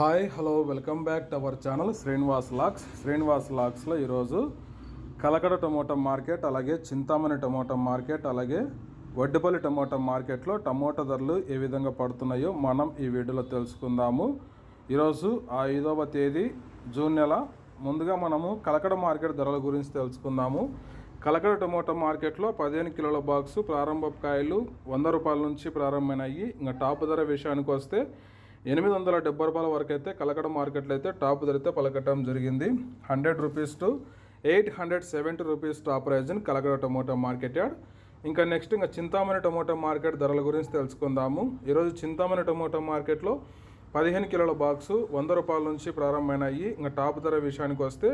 Hi hello welcome back to our channel Srinivas lakhs. శ్రీనివాస్ లాక్స్లో ఈరోజు కలకడ టమోటా మార్కెట్ అలాగే చింతామణి టమోటా మార్కెట్ అలాగే వడ్డిపల్లి టమోటా మార్కెట్లో టమోటా ధరలు ఏ విధంగా పడుతున్నాయో మనం ఈ వీడియోలో తెలుసుకుందాము. ఈరోజు ఆ ఐదవ తేదీ జూన్ నెల. ముందుగా మనము కలకడ మార్కెట్ ధరల గురించి తెలుసుకుందాము. కలకడ టమోటా మార్కెట్లో పదిహేను కిలోల బాక్సు ప్రారంభ కాయలు వంద రూపాయల నుంచి ప్రారంభమైనాయి. ఇంకా టాప్ ధర విషయానికి వస్తే ఎనిమిది వందల డెబ్బై రూపాయల వరకు అయితే కలకడ మార్కెట్లో అయితే టాప్ ధర అయితే పలకటం జరిగింది. Hundred rupees to eight hundred seventy rupees top price in Kalakada tomato market yard. ఇంకా నెక్స్ట్ ఇంకా చింతామణి టమోటా మార్కెట్ ధరల గురించి తెలుసుకుందాము. ఈరోజు చింతామణి టమోటా మార్కెట్లో పదిహేను కిలోల బాక్సు వంద రూపాయల నుంచి ప్రారంభమైనాయి. ఇంకా టాప్ ధర విషయానికి వస్తే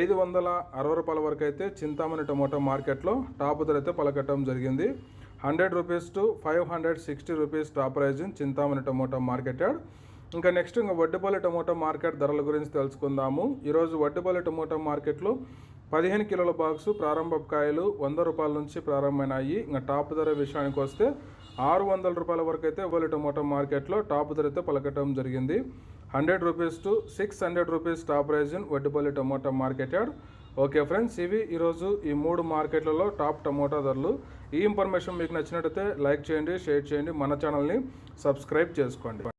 ఐదు వందల అరవై రూపాయల వరకు అయితే చింతామణి టమోటా మార్కెట్లో టాప్ ధర అయితే పలకటం జరిగింది. Hundred rupees to five hundred sixty rupees top price in Chintamani tomato marketed ఇంకా నెక్స్ట్ ఇంకా వడ్డుపల్లి టమోటా మార్కెట్ ధరల గురించి తెలుసుకుందాము. ఈరోజు వడ్డుపల్లి టమోటా మార్కెట్లో పదిహేను కిలోల బాక్సు ప్రారంభ కాయలు వంద రూపాయల నుంచి ప్రారంభమైనాయి. ఇంకా టాప్ ధర విషయానికి వస్తే ఆరు వందల రూపాయల వరకు అయితే వడ్డిపల్లి టమోటా మార్కెట్లో టాప్ ధర అయితే పలకటం జరిగింది. Hundred rupees to six hundred rupees top price in Vaddipalli tomato market yard okay friends ఇవి ఈరోజు ఈ మూడు మార్కెట్లలో టాప్ టమోటా ధరలు. ఈ ఇన్ఫర్మేషన్ మీకు నచ్చినట్టయితే లైక్ చేయండి షేర్ చేయండి మన ఛానల్ని సబ్స్క్రైబ్ చేసుకోండి.